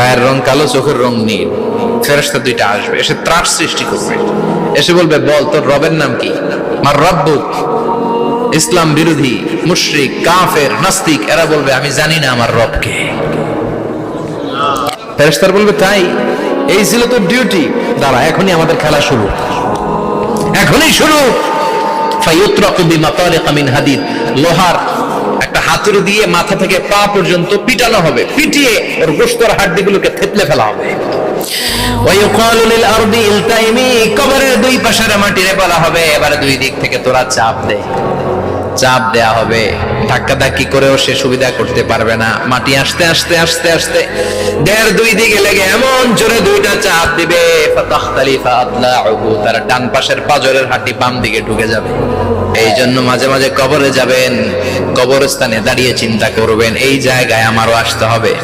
গায়ের রং কালো, চোখের রং নীল। ফেরেস্তা দুইটা আসবে, এসে ত্রাস সৃষ্টি করবে। এসে বলবে, বল, তোর রবের নাম কি? মার রব্বুক। ইসলাম বিরোধী, মুশরিক, কাফের, নাস্তিক, এরা বলবে, আমি জানি না আমার রবকে। ফেরেস্তার বলবে, তাই, এই ছিল তোর ডিউটি দাঁড়া, এখনই আমাদের খেলা শুরু। এখনই শুরু। ফায়ুত্রাকু বিমাতারিকা মিন হাদিদ। লোহার হাতুড়ি দিয়ে মাথা থেকে পা পর্যন্ত পিটানো হবে। পিটিয়ে ওর গোস্তর হাড্ডিগুলোকে থেতলে ফেলা হবে। দুই পাশের মাটিরে বলা হবে দুই দিক থেকে তোরা চাপ দে। চাপ দেয়া হবে। ধাক্কা ধাক্কি করেও সে সুবিধা করতে পারবে না। মাটি আসতে আসতে আসতে আসতে। দেড় দুই দিকে লেগে এমন জোরে দুইটা চাপ দিবে। তার ডান পাশের পাজরের হাড্ডি বাম দিকে ঢুকে যাবে। এই জন্য মাঝে মাঝে কবরে যাবেন, কবরস্থানে দাঁড়িয়ে চিন্তা করবেন, এই জায়গায় আমারও আসতে হবে।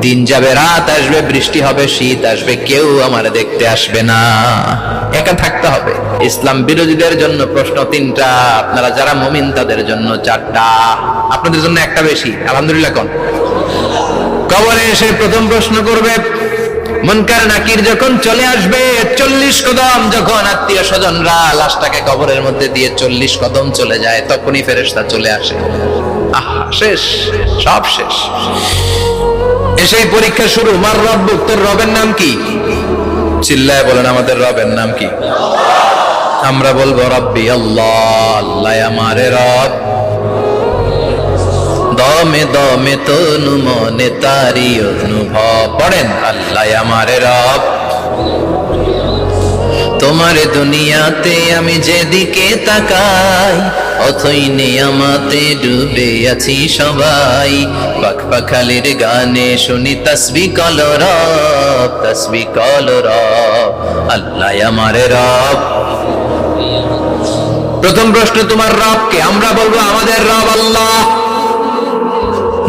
দিন যাবে, রাত আসবে, বৃষ্টি হবে, শীত আসবে, কেউ আমার দেখতে আসবে না। একা থাকতে হবে। ইসলাম বিরোধীদের জন্য প্রশ্ন তিনটা, আপনারা যারা মমিন, তাদের জন্য চারটা। আপনাদের জন্য একটা বেশি, আলহামদুলিল্লাহ কোন? কবরে এসে প্রথম প্রশ্ন করবে মনকার নাকির যখন চলে আসবে, চল্লিশ কদম, যখন আত্মীয় স্বজনরা লাশটাকে কবরের মধ্যে দিয়ে চল্লিশ কদম চলে যায়, তখনই ফেরেশতা চলে আসে। শেষ, সব শেষ। এসেই পরীক্ষা শুরু। মার রব, তোর রবের নাম কি? চিল্লায় বলেন, আমাদের রবের নাম কি? আমরা বলব, রব্বি আল্লাহ আল্লাহ আমারে রব। দমে দমে তনু মনে তারি অনুভব। পড়েন আল্লাহ আমারে রব। তোমার দুনিয়াতে আমি যেদিকে তাকাই, অথই নিয়ামাতে ডুবে আছি সবাই। পাখ পাখালির গানে শুনি তসবি কল রব, তসবি কল রব, আল্লাহ আমারে রব। প্রথম প্রশ্ন, তোমার রবকে আমরা বলব আমাদের রব আল্লাহ।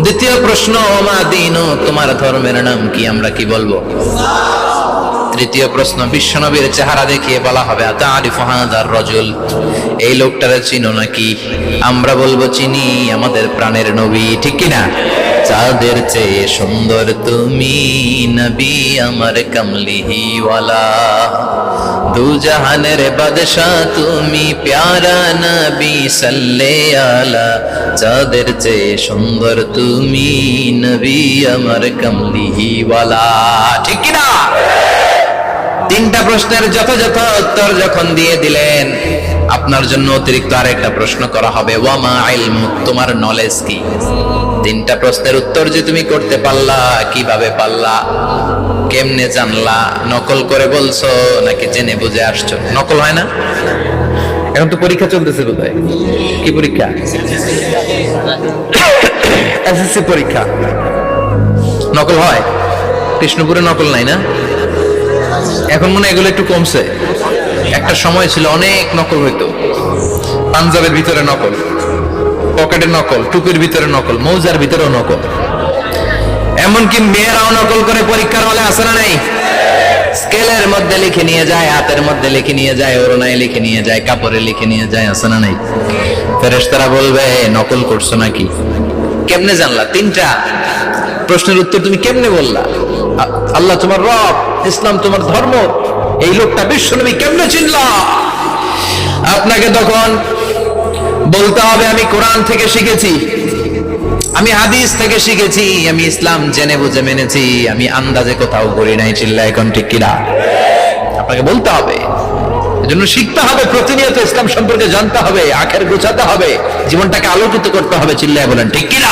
দ্বিতীয় প্রশ্ন, ওমা দিন, তোমার ধর্মের নাম কি? আমরা কি বলব? তৃতীয় প্রশ্ন, বিশ্বনবীর চেহারা দেখিয়ে বলা হবে রজুল, এই লোকটারে চিনো নাকি? আমরা বলব, চিনি, আমাদের প্রাণের নবী। ঠিক কিনা? চাঁদের চেয়ে সুন্দর তুমি নবী আমার কমলিহিওয়ালা। দু জাহানের বাদশাহ তুমি প্যারা নবী সাল্লে আলা চাঁদের চেয়ে সুন্দর তুমি নবী আমার কমলিহিওয়ালা। ঠিক কিনা? তিনটা প্রশ্নের যথাযথ উত্তর যখন দিয়ে দিলেন আপনার জন্য অতিরিক্ত আরেকটা প্রশ্ন করা হবে, ওয়ামা ইলমু তোমার নলেজ কি? তিনটা প্রশ্নের উত্তর যে তুমি করতে পারলা, কীভাবে পারলা, কেমনে জানলা, নকল করে বলছো নাকি জেনে বুঝে আসছো? নকল হয় না? এখন তো পরীক্ষা চলতেছে বোধহয়। কি পরীক্ষা? এসএসসি পরীক্ষা। নকল হয়? কৃষ্ণপুরে নকল নাই না? এখন মনে এগুলো একটু কমছে। একটা সময় ছিল অনেক নকল হইতো। পাঞ্জাবের ভিতরে নকল, পকেটের নকল, টুপির ভিতরে নকল, মৌজার ভিতরেও নকল। এমনকি মেয়েরাও নকল করে পরীক্ষার হলে আসে না নাই? স্কেলের মধ্যে লিখে নিয়ে যায়, হাতের মধ্যে লিখে নিয়ে যায় ওরনায় লিখে নিয়ে যায়, কাপড়ে লিখে নিয়ে যায়, আসে না নাই? ফেরেশতারা বলবে, নকল করছ নাকি? কেমনে জানলা? তিনটা। প্রশ্নের উত্তর তুমি কেমনে বললা? আল্লাহ তোমার রব, ইসলাম তোমার ধর্ম। এই লোকটা বিশ্বনবী কেমনে চিনলা? আপনাকে তখন বলতে হবে, আমি কোরআন থেকে শিখেছি, আমি হাদিস থেকে শিখেছি, আমি ইসলাম জেনে বুঝে মেনেছি, আমি আন্দাজে কোথাও করি নাই চিল্লা এখন ঠিক কিনা? আপনাকে বলতে হবে, এজন্য শিখতে হবে, প্রতিনিয়ত ইসলাম সম্পর্কে জানতে হবে, আখের গোছাতে হবে, জীবনটাকে আলোকিত করতে হবে, চিল্লায় বলেন ঠিক কিনা?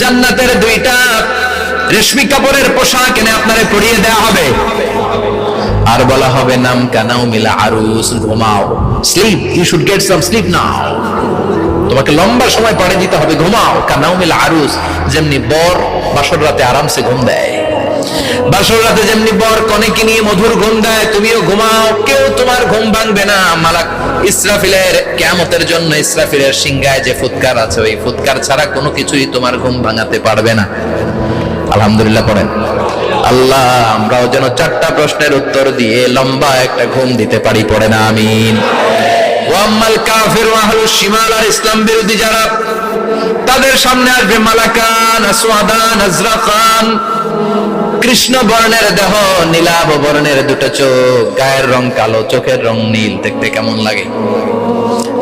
জান্নাতের দুইটা রেশমি কাপড়ের পোশাক এনে আপনারে পরিয়ে দেয়া হবে। আর বলা হবে, নাম কানাও মিলা আরুস, ঘুমাও। Sleep you should get some sleep now তোমাকে লম্বা সময় পাড়ে দিতে হবে, ঘুমাও। কানাউমিল আরুস। যেমনি বর বাসর রাতে আরামসে ঘুম দেয়। বাসর রাতে যেমনি বর কনেকে নিয়ে মধুর ঘুম দেয়, তুমিও ঘুমাও, কেউ তোমার ঘুম ভাঙবে না। মালাক ইসরাফিলের কেমতের জন্য ইসরাফিলের সিংহায় যে ফুৎকার আছে, ওই ফুৎকার ছাড়া কোনো কিছুই তোমার ঘুম ভাঙাতে পারবে না। আলহামদুলিল্লাহ পড়েন। আল্লাহ, আমরাও যেন চারটা প্রশ্নের উত্তর দিয়ে লম্বা একটা ঘুম দিতে পারি পড়ে না আমিন। ওয়াম্মাল কাফির ওয়াহলু শিমাল আর ইসলাম বিরোধী যারা তাদের সামনে আসবে মালাকান, আসওয়াদান, আজরাকান। কৃষ্ণ বর্ণের দেহ, নীলাভ বর্ণের দুটো চোখ, গায়ের রং কালো, চোখের রং নীল। দেখতে কেমন লাগে?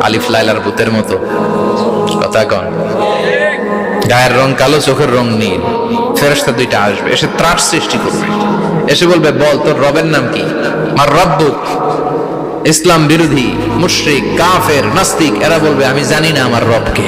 আলিফ লাইলার ভূতের মতো। কথা কন গায়ের রং কালো, চোখের রং নীল। ফেরেশতা দুইটা আসবে, এসে ত্রাস সৃষ্টি করবে। এসে বলবে, বল, তোর রবের নাম কি? মার রব্বুক, ইসলাম বিরোধী, মুশরিক, কাফের, নাস্তিক, এরা বলবে, আমি জানি না আমার রবকে।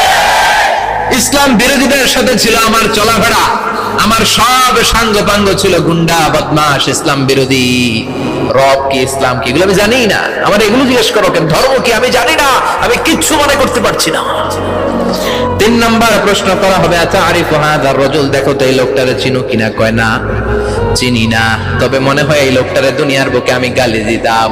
ইসলাম বিরোধীদের সাথে ছিল আমার চলাফেরা। আমার সব সাঙ্গ পাঙ্গ ছিল গুন্ডা বদমাস ইসলাম বিরোধী। রব কি, ইসলাম কি, এগুলো আমি জানি না। আমার এগুলো জিজ্ঞেস করো কেন? ধর্ম কি? আমি জানি না। আমি কিচ্ছু মনে করতে পারছি না। তিন নাম্বার প্রশ্ন করা হবে আচ্ছা আরিফ হাদার রজল, দেখো তো এই লোকটারে চিনো কিনা কয় না? চিনি না। তবে মনে হয় এই লোকটারে দুনিয়ার বুকে আমি গালি দিতাম।